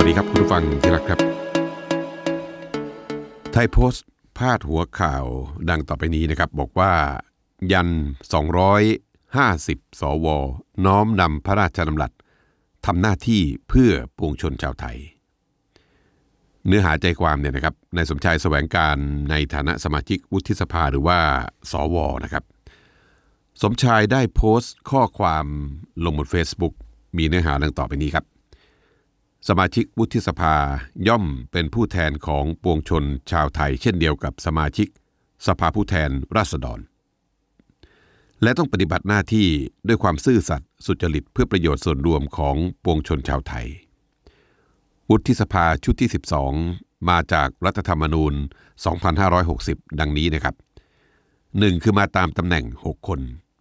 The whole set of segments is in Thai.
วัสดีครับคุณผู้ฟังที่รักครับ ไทยโพสต์พาดหัวข่าวดังต่อไปนี้นะครับ บอกว่า ยัน 250 สว น้อมนำพระราชดำรัสทำหน้าที่เพื่อปวงชนชาวไทย เนื้อหาใจความเนี่ยนะครับนายสมชายแสวงการในฐานะสมาชิกวุฒิสภาหรือว่า สวนะครับ สมชายได้โพสต์ข้อความลงบน Facebook มีเนื้อหาดังต่อไปนี้ครับ สมาชิกวุฒิสภาย่อมเป็นผู้แทนของปวงชนชาวไทย เช่นเดียวกับสมาชิก สภาผู้แทนราษฎร และต้องปฏิบัติหน้าที่ด้วยความซื่อสัตย์สุจริตเพื่อประโยชน์ส่วนรวมของปวงชนชาวไทย วุฒิสภาชุดที่ 12 มาจากรัฐธรรมนูญ 2560 ดังนี้นะครับ 1. คือมาตามตำแหน่ง 6 คน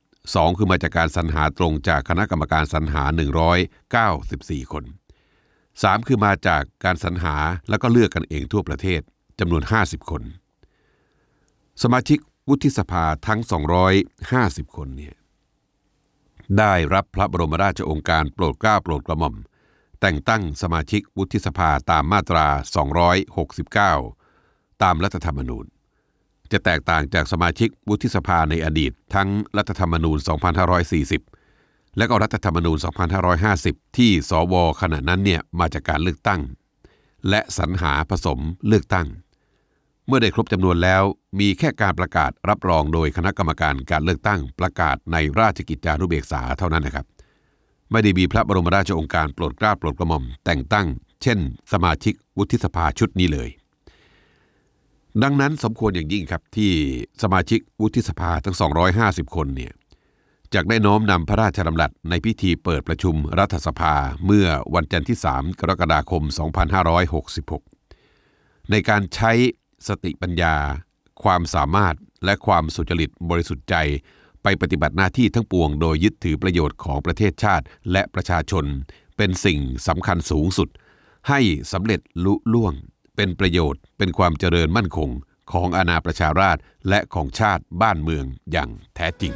2. คือมาจากการสรรหาตรงจากคณะกรรมการสรรหา 194 คน 3. คือมาจากการสรรหาแล้วก็เลือกกันเองทั่วประเทศจำนวน 50 คน สมาชิกวุฒิสภาทั้ง 250 คนเนี่ยได้รับพระบรมราชโองการโปรดเกล้าโปรดกระหม่อม แต่งตั้งสมาชิกวุฒิสภาตามมาตรา 269 ตามรัฐธรรมนูญ จะแตกต่างจากสมาชิกวุฒิสภาในอดีตทั้งรัฐธรรมนูญ 2540 และก็รัฐธรรมนูญ 2550 ที่สวขณะนั้นเนี่ยมาจากการเลือกตั้ง และสรรหาผสมเลือกตั้ง เมื่อได้ครบจำนวนแล้วมีแค่การประกาศรับรองโดยคณะกรรมการการเลือกตั้ง ประกาศในราชกิจจานุเบกษาเท่านั้นนะครับ ไม่ได้มีพระบรมราชโองการโปรดเกล้าโปรดกระหม่อมแต่งตั้ง เช่น สมาชิกวุฒิสภาชุดนี้เลย ดังนั้นสมควรอย่างยิ่งครับที่สมาชิกวุฒิสภาทั้ง 250 คนเนี่ย จากได้น้อมนำพระราชดำรัสในพิธีเปิดประชุมรัฐสภาเมื่อวันจันทร์ที่ 3 กรกฎาคม 2566 ในการใช้สติปัญญา ความสามารถและความสุจริตบริสุทธิ์ใจ ไปปฏิบัติหน้าที่ทั้งปวงโดยยึดถือประโยชน์ของประเทศชาติและประชาชน เป็นสิ่งสำคัญสูงสุด ให้สำเร็จลุล่วง เป็นประโยชน์ เป็นความเจริญมั่นคงของอาณาประชาราษฎร์และของชาติบ้านเมืองอย่างแท้จริง